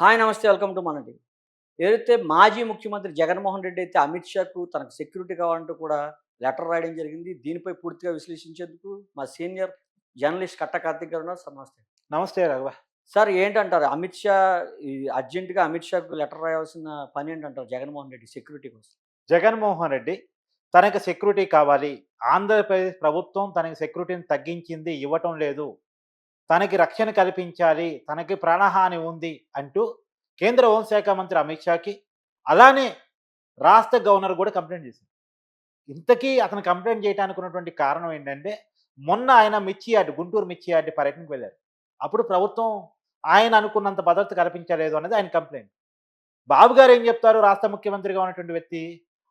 Hi నమస్తే welcome to మన TV. ఏదైతే మాజీ ముఖ్యమంత్రి జగన్మోహన్ రెడ్డి అయితే అమిత్ షాకు తనకు సెక్యూరిటీ కావాలంటూ కూడా లెటర్ రాయడం జరిగింది. దీనిపై పూర్తిగా విశ్లేషించేందుకు మా సీనియర్ జర్నలిస్ట్ కట్ట కార్తిక్ గారు ఉన్నారు. సార్ నమస్తే. నమస్తే రఘువ. సార్ ఏంటంటారు? అమిత్ షా ఈ అర్జెంటుగా అమిత్ షాకు లెటర్ రాయాల్సిన పని ఏంటంటారు జగన్మోహన్ రెడ్డి సెక్యూరిటీ కోసం? జగన్మోహన్ రెడ్డి తనకు సెక్యూరిటీ కావాలి. ఆంధ్రప్రదేశ్ ప్రభుత్వం తనకి సెక్యూరిటీని తగ్గించింది ఇవ్వటం లేదు. తనకి రక్షణ కల్పించాలి తనకి ప్రాణహాని ఉంది అంటూ కేంద్ర హోంశాఖ మంత్రి అమిత్ షాకి అలానే రాష్ట్ర గవర్నర్ కూడా కంప్లైంట్ చేసింది ఇంతకీ అతను కంప్లైంట్ చేయడానికి ఉన్నటువంటి కారణం ఏంటంటే మొన్న ఆయన మిర్చి యార్డ్ గుంటూరు మిర్చి యార్డ్ పర్యటనకు వెళ్ళారు. అప్పుడు ప్రభుత్వం ఆయన అనుకున్నంత భద్రత కల్పించలేదు అనేది ఆయన కంప్లైంట్. బాబు గారు ఏం చెప్తారు? రాష్ట్ర ముఖ్యమంత్రిగా ఉన్నటువంటి వ్యక్తి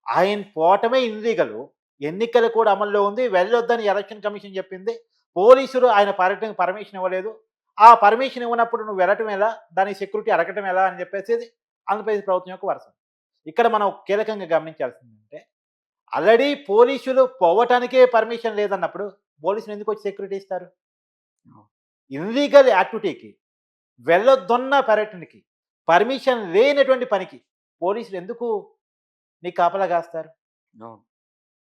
ఆయన పోవటమే ఇన్లీగలు ఎన్నికలు కూడా అమల్లో ఉంది వెళ్ళొద్దని ఎలక్షన్ కమిషన్ చెప్పింది పోలీసులు ఆయన పర్యటనకు పర్మిషన్ ఇవ్వలేదు. ఆ పర్మిషన్ ఇవ్వనప్పుడు నువ్వు వెళ్ళటం ఎలా? దాని సెక్యూరిటీ అడగటం ఎలా? అని చెప్పేసి ఆంధ్రప్రదేశ్ ప్రభుత్వం యొక్క వరుస. ఇక్కడ మనం కీలకంగా గమనించాల్సిందంటే ఆల్రెడీ పోలీసులు పోవటానికే పర్మిషన్ లేదన్నప్పుడు పోలీసులు ఎందుకు వచ్చి సెక్యూరిటీ ఇస్తారు? ఇన్లీగల్ యాక్టివిటీకి వెళ్ళొద్దన్న పర్యటనకి పర్మిషన్ లేనటువంటి పనికి పోలీసులు ఎందుకు నీకు కాపలా కాస్తారు?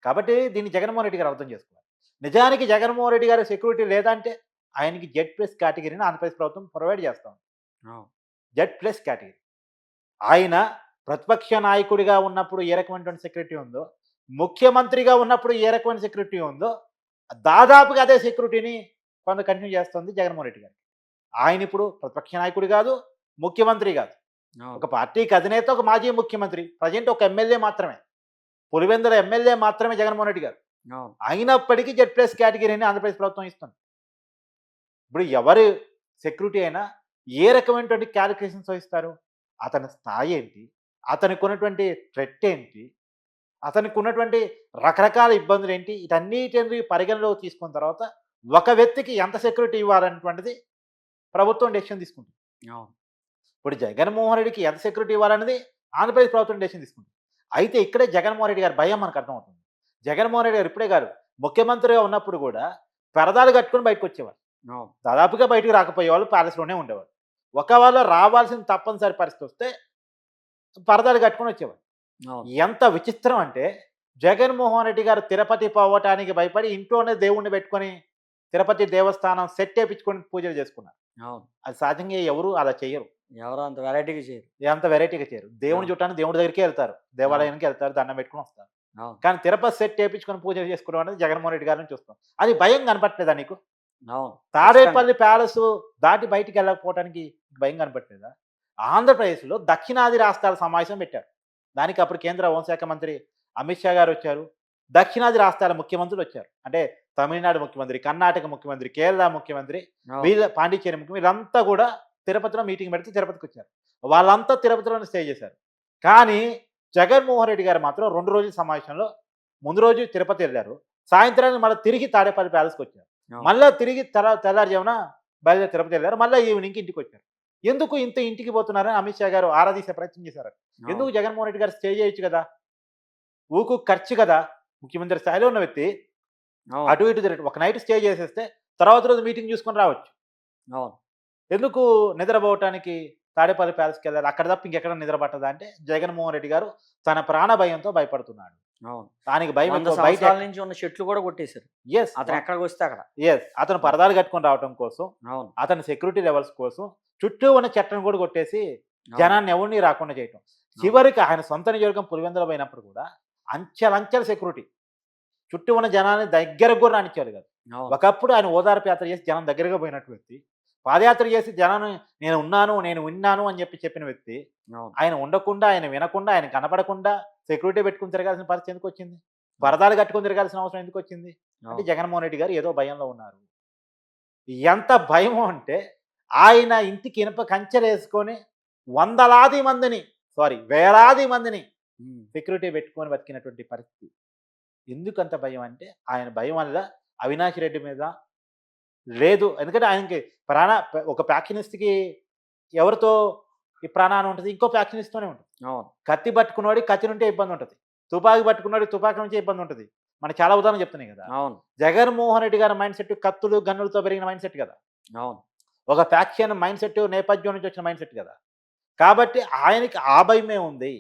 కాబట్టి దీన్ని జగన్మోహన్ రెడ్డి గారు అర్థం చేసుకోవాలి. నిజానికి జగన్మోహన్ రెడ్డి గారి సెక్యూరిటీ లేదంటే ఆయనకి జెడ్ ప్లస్ కేటగిరీని ఆంధ్రప్రదేశ్ ప్రభుత్వం ప్రొవైడ్ చేస్తాం. Z plus category. ఆయన ప్రతిపక్ష నాయకుడిగా ఉన్నప్పుడు ఏ రకమైనటువంటి సెక్యూరిటీ ఉందో ముఖ్యమంత్రిగా ఉన్నప్పుడు ఏ రకమైన సెక్యూరిటీ ఉందో దాదాపుగా అదే సెక్యూరిటీని కొంత కంటిన్యూ చేస్తుంది జగన్మోహన్ రెడ్డి గారు. ఆయన ఇప్పుడు ప్రతిపక్ష నాయకుడు కాదు ముఖ్యమంత్రి కాదు. ఒక పార్టీకి అధినేత ఒక మాజీ ముఖ్యమంత్రి ప్రజెంట్ ఒక ఎమ్మెల్యే మాత్రమే. పులివెందుల ఎమ్మెల్యే మాత్రమే జగన్మోహన్ రెడ్డి గారు. అయినప్పటికీ జెడ్ ప్లస్ కేటగిరీని ఆంధ్రప్రదేశ్ ప్రభుత్వం ఇస్తుంది. ఇప్పుడు ఎవరు సెక్యూరిటీ అయినా ఏ రకమైనటువంటి క్యాలిక్యులేషన్స్ ఇస్తారు అతని స్థాయి ఏంటి? అతనికి ఉన్నటువంటి థ్రెట్ ఏంటి? అతనికి ఉన్నటువంటి రకరకాల ఇబ్బందులు ఏంటి? వీటన్నిటిని పరిగణలోకి తీసుకున్న తర్వాత ఒక వ్యక్తికి ఎంత సెక్యూరిటీ ఇవ్వాలనేటువంటిది ప్రభుత్వం డెసిషన్ తీసుకుంటుంది. ఇప్పుడు జగన్మోహన్ రెడ్డికి ఎంత సెక్యూరిటీ ఇవ్వాలనేది ఆంధ్రప్రదేశ్ ప్రభుత్వం డెసిషన్ తీసుకుంటుంది. అయితే ఇక్కడే జగన్మోహన్ రెడ్డి గారి భయం మనకు అర్థమవుతుంది. జగన్మోహన్ రెడ్డి గారు ఇప్పుడే గారు ముఖ్యమంత్రిగా ఉన్నప్పుడు కూడా పరదాలు కట్టుకుని బయటకు వచ్చేవారు దాదాపుగా బయటకు రాకపోయేవాళ్ళు ప్యాలెస్లోనే ఉండేవారు ఒకవేళ రావాల్సిన తప్పనిసరి పరిస్థితి వస్తే పరదాలు కట్టుకొని వచ్చేవారు ఎంత విచిత్రం అంటే జగన్మోహన్ రెడ్డి గారు తిరుపతి పోవటానికి భయపడి ఇంట్లోనే దేవుణ్ణి పెట్టుకొని తిరుపతి దేవస్థానం సెట్ వేయించుకొని పూజలు చేసుకున్నారు. అది సహజంగా ఎవరు అలా చేయరు. ఎవరో అంత వెరైటీగా చేయరు. ఎంత వెరైటీగా చేయరు. దేవుని చుట్టాన్ని దేవుడి దగ్గరికి వెళ్తారు. దేవాలయానికి వెళ్తారు దండం పెట్టుకుని వస్తారు. కానీ తిరుపతి సెట్ వేయించుకొని పూజలు చేసుకోవడం అనేది జగన్మోహన్ రెడ్డి గారిని చూస్తాం అది భయం కనపట్లేదా నీకు? తాడేపల్లి ప్యాలెస్ దాటి బయటికి వెళ్ళకపోవడానికి భయం కనపట్లేదా ఆంధ్రప్రదేశ్లో దక్షిణాది రాష్ట్రాల సమావేశం పెట్టారు. దానికి అప్పుడు కేంద్ర హోంశాఖ మంత్రి అమిత్ షా గారు వచ్చారు. దక్షిణాది రాష్ట్రాల ముఖ్యమంత్రులు వచ్చారు. అంటే తమిళనాడు ముఖ్యమంత్రి కర్ణాటక ముఖ్యమంత్రి కేరళ ముఖ్యమంత్రి. వీళ్ళ పాండిచ్చేరి ముఖ్యమంత్రి వీళ్ళంతా కూడా తిరుపతిలో మీటింగ్ పెడితే తిరుపతికి వచ్చారు. వాళ్ళంతా తిరుపతిలోనే స్టే చేశారు. కానీ జగన్మోహన్ రెడ్డి గారు మాత్రం రెండు రోజుల సమావేశంలో ముందు రోజు తిరుపతి వెళ్ళారు. సాయంత్రానికి మళ్ళీ తిరిగి తాడేపల్లి ప్యాలెస్కి వచ్చారు. మళ్ళీ తిరిగి తెల్ల తెల్లారుజామున బయలుదేరి తిరుపతి వెళ్ళారు. మళ్ళీ ఈవినింగ్కి ఇంటికి వచ్చారు. ఎందుకు ఇంత ఇంటికి పోతున్నారని అమిత్ షా గారు ఆరాధీసే ప్రయత్నం చేశారు. ఎందుకు జగన్మోహన్ రెడ్డి గారు స్టే చేయొచ్చు కదా? ఊకు ఖర్చు కదా? ముఖ్యమంత్రి స్థాయిలో ఉన్న వ్యక్తి అటు ఇటు తిరగ ఒక నైట్ స్టే చేసేస్తే తర్వాత రోజు మీటింగ్ చూసుకొని రావచ్చు. ఎందుకు నిద్రపోవటానికి? తాడేపల్లి ప్యాలెస్కి వెళ్ళాలి. అక్కడ తప్ప ఇంకెక్కడ నిద్ర పట్టదా అంటే జగన్మోహన్ రెడ్డి గారు తన ప్రాణ భయంతో భయపడుతున్నాడు. దానికి భయం. బయట నుంచి ఉన్న చెట్లు కూడా కొట్టేశారు. ఎస్ అతను ఎక్కడికి వస్తే అక్కడ. ఎస్ అతను పరదాలు కట్టుకొని రావడం కోసం అవును. అతని సెక్యూరిటీ లెవెల్స్ కోసం చుట్టూ ఉన్న చెట్లను కూడా కొట్టేసి. జనాన్ని ఎవరిని రాకుండా చేయటం. చివరికి ఆయన సొంత నియోజకం పులివెందుల పోయినప్పుడు కూడా అంచెలంచెల సెక్యూరిటీ చుట్టూ ఉన్న జనాన్ని దగ్గరకు కూడా రానిచ్చారు కదా. ఒకప్పుడు ఆయన ఓదార్పు యాత్ర చేసి జనం దగ్గరగా పోయినట్టు వ్యక్తి పాదయాత్ర చేసి జనాన్ని నేను ఉన్నాను నేను విన్నాను అని చెప్పి చెప్పిన వ్యక్తి ఆయన ఉండకుండా ఆయన వినకుండా ఆయన కనపడకుండా సెక్యూరిటీ పెట్టుకుని తిరగాల్సిన పరిస్థితి ఎందుకు వచ్చింది? పరదాలు కట్టుకుని తిరగాల్సిన అవసరం ఎందుకు వచ్చింది? అంటే. జగన్మోహన్ రెడ్డి గారు ఏదో భయంలో ఉన్నారు. ఎంత భయం అంటే ఆయన ఇంటికి ఇనుప కంచెలు వేసుకొని వందలాది మందిని సారీ వేలాది మందిని. సెక్యూరిటీ పెట్టుకొని బతికినటువంటి పరిస్థితి. ఎందుకు అంత భయం అంటే ఆయన భయం వల్ల అవినాష్ రెడ్డి మీద లేదు. ఎందుకంటే ఆయనకి ప్రాణ ఒక ప్యాక్షనిస్ట్కి ఎవరితో ఈ ప్రాణాన్ని ఉంటుంది? ఇంకో ప్యాక్షనిస్తూనే ఉంటుంది. అవును. కత్తి పట్టుకున్నవాడి కత్తి నుంటే ఇబ్బంది ఉంటుంది. తుపాకీ పట్టుకున్నవాడి తుపాకీ నుంచే ఇబ్బంది ఉంటుంది. మన చాలా ఉదాహరణ చెప్తున్నాయి కదా! అవును. జగన్మోహన్ రెడ్డి గారి మైండ్ సెట్ కత్తులు గన్నులతో పెరిగిన మైండ్ సెట్ కదా! అవును. ఒక ఫ్యాక్షన్ మైండ్ సెట్ నేపథ్యం నుంచి వచ్చిన మైండ్ సెట్ కదా! కాబట్టి ఆయనకి ఆ భయమే ఉంది.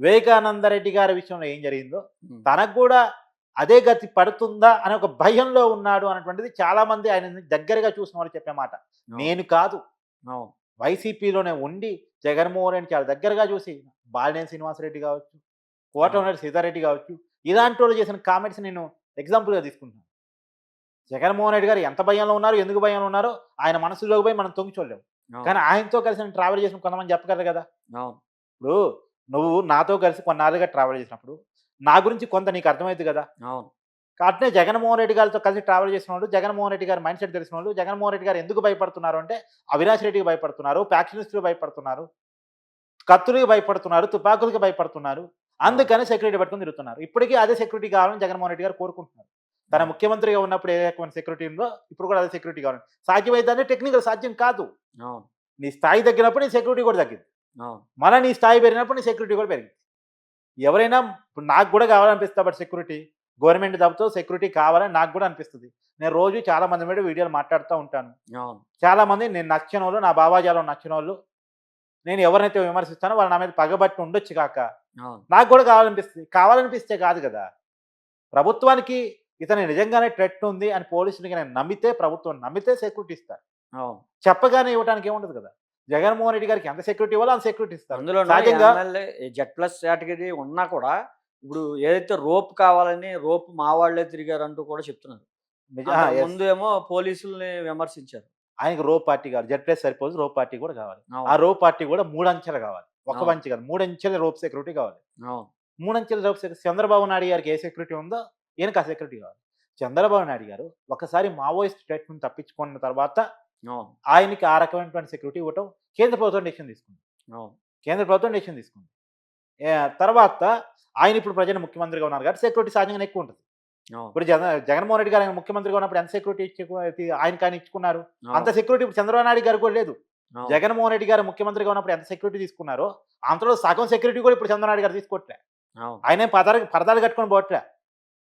వివేకానంద రెడ్డి గారి విషయంలో ఏం జరిగిందో. తనకు కూడా అదే గతి పడుతుందా అనే ఒక భయంలో ఉన్నాడు అన్నటువంటిది చాలా మంది ఆయన దగ్గరగా చూసిన వాళ్ళు చెప్పే మాట. నేను కాదు. వైసీపీలోనే ఉండి జగన్మోహన్ రెడ్డి చాలా దగ్గరగా చూసి బాలినేని శ్రీనివాసరెడ్డి కావచ్చు కోటమిరెడ్డి సీతారెడ్డి కావచ్చు ఇలాంటి వాళ్ళు చేసిన కామెంట్స్ నేను ఎగ్జాంపుల్గా తీసుకుంటున్నాను. జగన్మోహన్ రెడ్డి గారు ఎంత భయంలో ఉన్నారు ఎందుకు భయంలో ఉన్నారో ఆయన మనసులోకి పోయి మనం తొంగి చూడలేము. కానీ ఆయనతో కలిసి నేను ట్రావెల్ చేసిన కొంతమంది చెప్పగలరు కదా? ఇప్పుడు నువ్వు నాతో కలిసి కొన్నాళ్ళుగా ట్రావెల్ చేసినప్పుడు నా గురించి కొంత నీకు అర్థమైంది కదా? అవును. అట్నే జగన్మోహన్ రెడ్డి గారితో కలిసి ట్రావెల్ చేసిన వాళ్ళు జగన్మోహన్ రెడ్డి గారి మైండ్ సెట్ తెలిసిన వాళ్ళు జగన్మోహన్ రెడ్డి గారు ఎందుకు భయపడుతున్నారు అంటే అవినాష్ రెడ్డికి భయపడుతున్నారు ప్యాక్షనిస్టులు భయపడుతున్నారు కత్తులకి భయపడుతున్నారు తుపాకులకి భయపడుతున్నారు అందుకని సెక్యూరిటీ పట్టుకుని తిరుగుతున్నారు. ఇప్పటికీ అదే సెక్యూరిటీ కావాలని జగన్మోహన్ రెడ్డి గారు కోరుకుంటున్నారు. తన ముఖ్యమంత్రిగా ఉన్నప్పుడు ఏ రకమైన సెక్యూరిటీ ఉందో ఇప్పుడు కూడా అదే సెక్యూరిటీ కావాలి. సాధ్యమైతే అంటే టెక్నికల్ సాధ్యం కాదు. నీ స్థాయి తగ్గినప్పుడు నీ సెక్యూరిటీ కూడా తగ్గింది. మళ్ళీ నీ స్థాయి పెరిగినప్పుడు నీ సెక్యూరిటీ కూడా పెరిగింది. ఎవరైనా నాకు కూడా కావాలనిపిస్తుంది బట్ సెక్యూరిటీ గవర్నమెంట్ తప్పుతో సెక్యూరిటీ కావాలని నాకు కూడా అనిపిస్తుంది. నేను రోజు చాలా మంది మీద వీడియోలు మాట్లాడుతూ ఉంటాను. చాలా మంది నేను నచ్చిన వాళ్ళు నా బాబాజాలో నచ్చిన వాళ్ళు నేను ఎవరినైతే విమర్శిస్తానో వాళ్ళు నా మీద పగబట్టి ఉండొచ్చు కాక. నాకు కూడా కావాలనిపిస్తుంది. కావాలనిపిస్తే కాదు కదా. ప్రభుత్వానికి ఇతను నిజంగానే ట్రెట్ ఉంది అని పోలీసులకి నేను నమ్మితే ప్రభుత్వం నమ్మితే సెక్యూరిటీ ఇస్తారు. చెప్పగానే ఇవ్వడానికి ఏముండదు కదా. జగన్మోహన్ రెడ్డి గారికి ఎంత సెక్యూరిటీ ఇవ్వాలో అంత సెక్యూరిటీ ఇస్తారు. అందులో సహజంగా జెడ్ ప్లస్ కేటగిరీ ఉన్నా కూడా ఇప్పుడు ఏదైతే రోప్ కావాలని రోప్ మా వాళ్ళే తిరిగారు అంటూ కూడా చెప్తున్నారు. ముందు ఏమో పోలీసుల్ని విమర్శించారు. ఆయనకి రో పార్టీ కావాలి. జెడ్ ప్లస్ సరిపోదు రో పార్టీ కూడా కావాలి. ఆ రో పార్టీ కూడా మూడు అంచెలు కావాలి. ఒక. మంచి కాదు మూడు అంచెల రోప్ సెక్యూరిటీ కావాలి. మూడు అంచెల రోప్ సెక్యూరిటీ చంద్రబాబు నాయుడు గారికి ఏ సెక్యూరిటీ ఉందో ఈయనకి ఆ సెక్యూరిటీ కావాలి. చంద్రబాబు నాయుడు గారు ఒకసారి మావోయిస్ట్ నుంచి తప్పించుకున్న తర్వాత ఆయనకి ఆ రకమైనటువంటి సెక్యూరిటీ ఇవ్వటం కేంద్ర ప్రభుత్వం డెసిషన్ తీసుకుంది. కేంద్ర ప్రభుత్వం డెసిషన్ తీసుకుంది. తర్వాత ఆయన ఇప్పుడు ప్రజలు ముఖ్యమంత్రిగా ఉన్నారు కాబట్టి సెక్యూరిటీ సహజంగా ఎక్కువ ఉంటుంది. ఇప్పుడు జగన్ జగన్మోహన్ రెడ్డి గారు ఆయన ముఖ్యమంత్రిగా ఉన్నప్పుడు ఎంత సెక్యూరిటీ ఆయన ఇచ్చుకున్నారు? అంత సెక్యూరిటీ ఇప్పుడు చంద్రబాబు నాయుడు గారు కూడా లేదు. జగన్మోహన్ రెడ్డి గారు ముఖ్యమంత్రిగా ఉన్నప్పుడు ఎంత సెక్యూరిటీ తీసుకున్నారో అంతలో సగం సెక్యూరిటీ కూడా ఇప్పుడు చంద్రబాబు నాయుడు గారు తీసుకోవట్లే ఆయన పదాలు పరదాలు కట్టుకొని పోవట్లే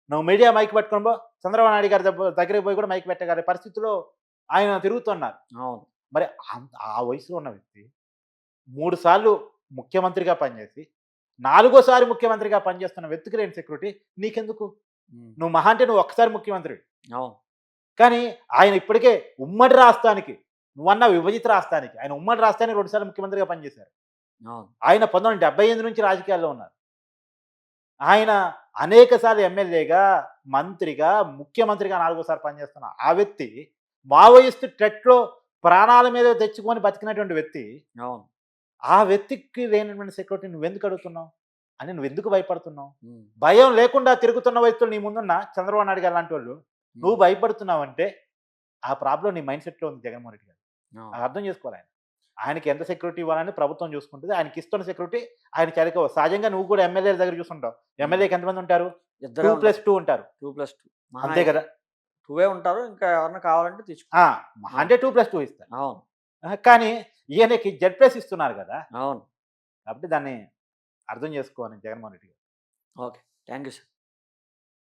నువ్వు మీడియా మైక్ పట్టుకొని పో. చంద్రబాబు నాయుడు గారి దగ్గర- దగ్గరికి పోయి కూడా మైక్ పెట్టగల పరిస్థితిలో ఆయన తిరుగుతున్నారు. అవును. మరి ఆ వయసులో ఉన్న వ్యక్తి మూడు సార్లు ముఖ్యమంత్రిగా పనిచేసి నాలుగోసారి ముఖ్యమంత్రిగా పనిచేస్తున్న వ్యక్తికి లేని సెక్యూరిటీ నీకెందుకు. నువ్వు మహా అంటే నువ్వు ఒక్కసారి ముఖ్యమంత్రి అవును. కానీ ఆయన ఇప్పటికే ఉమ్మడి రాష్ట్రానికి నువ్వన్న విభజిత రాష్ట్రానికి ఆయన ఉమ్మడి రాష్ట్రానికి రెండుసార్లు ముఖ్యమంత్రిగా పనిచేశారు. ఆయన పంతొమ్మిది వందల డెబ్బై ఎనిమిది నుంచి రాజకీయాల్లో ఉన్నారు. ఆయన అనేక సార్లు ఎమ్మెల్యేగా మంత్రిగా ముఖ్యమంత్రిగా నాలుగోసారి పనిచేస్తున్న ఆ వ్యక్తి మావోయిస్ట్ ట్రెట్లో ప్రాణాల మీద తెచ్చుకొని బతికినటువంటి వ్యక్తి అవును. ఆ వ్యక్తికి లేనటువంటి సెక్యూరిటీ నువ్వు ఎందుకు అడుగుతున్నావు? అని నువ్వు ఎందుకు భయపడుతున్నావు. భయం లేకుండా తిరుగుతున్న వ్యక్తులు నీ ముందున్న చంద్రబాబు నాయుడు గారు లాంటి వాళ్ళు నువ్వు భయపడుతున్నావు అంటే ఆ ప్రాబ్లం నీ మైండ్ సెట్లో ఉంది జగన్మోహన్ రెడ్డి గారు. అర్థం చేసుకోవాలి ఆయన. ఆయనకి ఎంత సెక్యూరిటీ ఇవ్వాలని ప్రభుత్వం చూసుకుంటుంది. ఆయనకి ఇస్తున్న సెక్యూరిటీ ఆయన చరికో సహజంగా నువ్వు కూడా ఎమ్మెల్యేల దగ్గర చూస్తుంటావు ఎమ్మెల్యేకి ఎంతమంది ఉంటారు? టూ ప్లస్ టూ ఉంటారు. Two plus two. అంతే కదా? టూవే ఉంటారు. ఇంకా ఎవరన్నా కావాలంటే తీసుకో ఆ, మహా అంటే టూ ప్లస్ టూ ఇస్తారు. అవును. కానీ ఈయనకి జెడ్ ప్లస్ ఇస్తున్నారు కదా! అవును. కాబట్టి దాన్ని అర్థం చేసుకోవాలి జగన్మోహన్ రెడ్డి గారు. ఓకే. Thank you sir.